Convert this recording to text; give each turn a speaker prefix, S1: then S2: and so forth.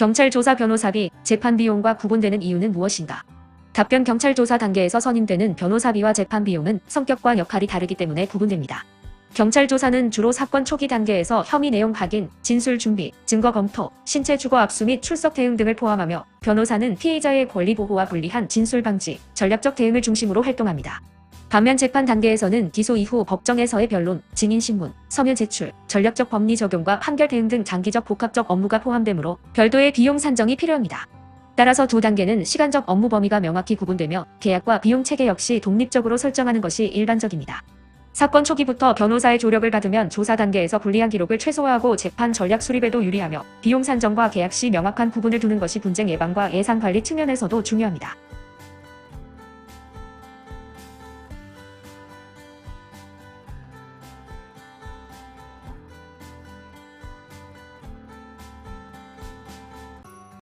S1: 경찰 조사 변호사비, 재판 비용과 구분되는 이유는 무엇인가? 답변 경찰 조사 단계에서 선임되는 변호사비와 재판 비용은 성격과 역할이 다르기 때문에 구분됩니다. 경찰 조사는 주로 사건 초기 단계에서 혐의 내용 확인, 진술 준비, 증거 검토, 신체 주거 압수 및 출석 대응 등을 포함하며 변호사는 피의자의 권리 보호와 불리한 진술 방지, 전략적 대응을 중심으로 활동합니다. 반면 재판 단계에서는 기소 이후 법정에서의 변론, 증인 신문, 서면 제출, 전략적 법리 적용과 판결 대응 등 장기적 복합적 업무가 포함되므로 별도의 비용 산정이 필요합니다. 따라서 두 단계는 시간적 업무 범위가 명확히 구분되며 계약과 비용 체계 역시 독립적으로 설정하는 것이 일반적입니다. 사건 초기부터 변호사의 조력을 받으면 조사 단계에서 불리한 기록을 최소화하고 재판 전략 수립에도 유리하며 비용 산정과 계약 시 명확한 구분을 두는 것이 분쟁 예방과 예산 관리 측면에서도 중요합니다.